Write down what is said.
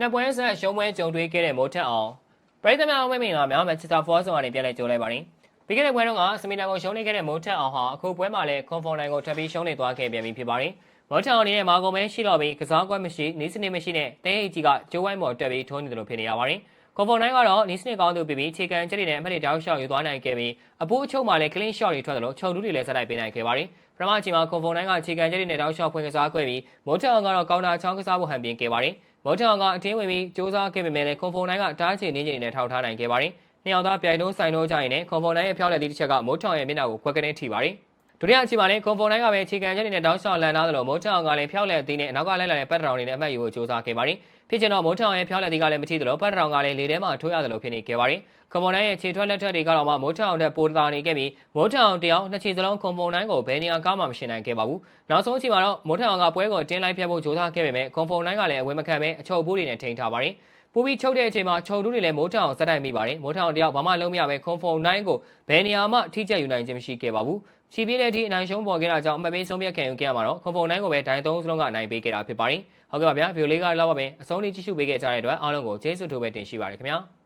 နှစ်ပွဲဆက်ရှုံးပွဲကြုံတွေ့ခဲ့တဲ့မိုးထက်အောင်ပရိသတ်များအောင်မင်္ဂလာများမန်ချက်စတာဖောဆောင်ကနေပြန်လည်ကြိုးလိုက်ပါတယ်ပြီးခဲ့တဲ့ပွဲတုန်းကစမီနာကိုရှုံးနေခဲ့တဲ့မိုးထက်အောင်ဟာအခုပွဲမှာလည်းကွန်ဖော်နိုင်ကိုထပ်ပြီးရှုံးနေသွားခဲ့ပြန်ပြီဖြစ်ပါတယ်မိုးထက်အောင်အနေနဲ့မာကုန်ပဲရှိတော့ပြီးကစားကွက်မရှိနီးစနစ်မရှိနဲ့တဲအိတ်ကြီးကကျိုးဝိုင်းပေါ်တက်ပြီးထုံးနေတယ်လို့ဖြစ်နေရပါတယ်ကွန်ဖော်နိုင်ကတော့နီးစနစ်ကောင်းသူပြီးပြီးခြေကန်ချက်တွေနဲ့အမှတ်တွေတောက်လျှောက်ယူသွားနိုင်ခဲ့ပြီးအပိုးအချုပ်မှာလည်း clean shot တွေထွက်တယ်လို့ခြုံတူးတွေလည်းဆက်လိုက်ပေးနိုင်ခဲ့ပါတယ်ပထမအချိန်မှာကွန်ဖော်နိုင်ကခြေကန်ချက်တွေနဲ့တောက်လျှောက်ဖွင့်ကစားခဲ့ပြီးမိုးထက်အောင်ကတော့ကောင်တာချောင်းကစားဖို့ဟန်ပြင်းခဲ့ပါတယ် မော်ထောင်ကအတင်းဝင်ပြီးစူးစမ်းခဲ့ပေမဲ့လည်းကွန်ဖုန်တိုင်းကတားချေနေချင်နဲ့ထောက်ထားနိုင်ခဲ့ပါတယ်။နှစ်ယောက်သားပြိုင်လုံးဆိုင်တော့ကြရင်လည်းကွန်ဖုန်တိုင်းရဲ့ဖျောက်လက်သည့်တစ်ချက်ကမိုးထောင်ရဲ့မျက်နှာကိုခွက်ကနေထိပါတယ်။ ဒုတိယအချိန်မှာလည်းကွန်ဖုန်တိုင်းကပဲခြေကန်ချက်တွေနဲ့တောင်းလျှောက်လန်လာသလိုမိုးထောင်ကလည်းဖျောက်လက်သည့်နဲ့အနောက်ကလိုက်လာတဲ့ပတ်တောင်တွေနဲ့အမှတ်ယူဖို့စူးစမ်းခဲ့ပါတယ်။ဖြစ်ချင်တော့မိုးထောင်ရဲ့ဖျောက်လက်သည့်ကလည်းမထိသလိုပတ်တောင်ကလည်းလေထဲမှာထိုးရသလိုဖြစ်နေခဲ့ပါတယ်။ကွန်ဖုန်တိုင်းရဲ့ခြေထွက်လက်ထက်တွေကတော့မှမိုးထောင်တဲ့ပိုတာနေခဲ့ပြီးမိုးထောင်တယောက်နှစ်ခြေစလုံးကွန်ဖုန်တိုင်းကိုဘယ်နေရာကမှမရှင်းနိုင်ခဲ့ပါဘူး။နောက်ဆုံးအချိန်မှာတော့မိုးထောင်ကပွဲကိုတင်းလိုက်ဖြတ်ဖို့စူးစမ်းခဲ့ပေမဲ့ကွန်ဖုန်တိုင်းကလည်းအဝေမခံပဲအချုပ်ပိုးတွေနဲ့ထိန်ထားပါတယ်။ ပူပြီးချုပ်တဲ့အချိန်မှာခြုံတူးတွေလည်းမိုးထောင်စက်တိုင်မိပါတယ်မိုးထောင်တယောက်ဘာမှလုံးမရပဲခွန်ဖုံတိုင်းကိုဘယ်နေရာမှထိကျက်ယူနိုင်ခြင်းမရှိခဲ့ပါဘူးချီပြည့်တဲ့အထိအနိုင်ရှုံးပေါ်ခဲ့တာကြောင့်အမပေးဆုံးဖြတ်ခံယူခဲ့ရမှာတော့ခွန်ဖုံတိုင်းကိုပဲဒိုင်သုံးစလုံးကအနိုင်ပေးခဲ့တာဖြစ်ပါတယ်ဟုတ်ကဲ့ပါဗျာဗီဒီယိုလေးကတော့ပဲအဆုံးလေးကြည့်ရှုပေးခဲ့ကြတဲ့အတွက်အားလုံးကိုကျေးဇူးတင်ပဲတင်ရှိပါတယ်ခင်ဗျာ